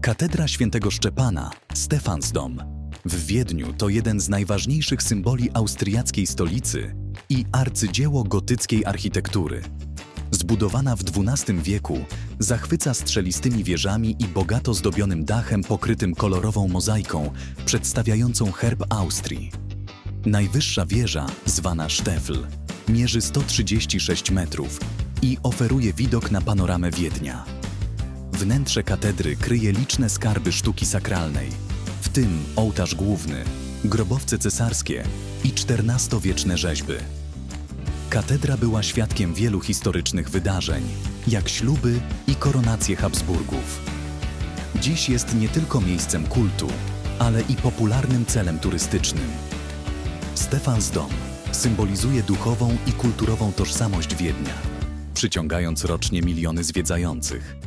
Katedra świętego Szczepana, Stefansdom, w Wiedniu to jeden z najważniejszych symboli austriackiej stolicy i arcydzieło gotyckiej architektury. Zbudowana w XII wieku, zachwyca strzelistymi wieżami i bogato zdobionym dachem pokrytym kolorową mozaiką przedstawiającą herb Austrii. Najwyższa wieża, zwana Steffel, mierzy 136 metrów i oferuje widok na panoramę Wiednia. Wnętrze katedry kryje liczne skarby sztuki sakralnej, w tym ołtarz główny, grobowce cesarskie i XIV-wieczne rzeźby. Katedra była świadkiem wielu historycznych wydarzeń, jak śluby i koronacje Habsburgów. Dziś jest nie tylko miejscem kultu, ale i popularnym celem turystycznym. Stefansdom symbolizuje duchową i kulturową tożsamość Wiednia, przyciągając rocznie miliony zwiedzających.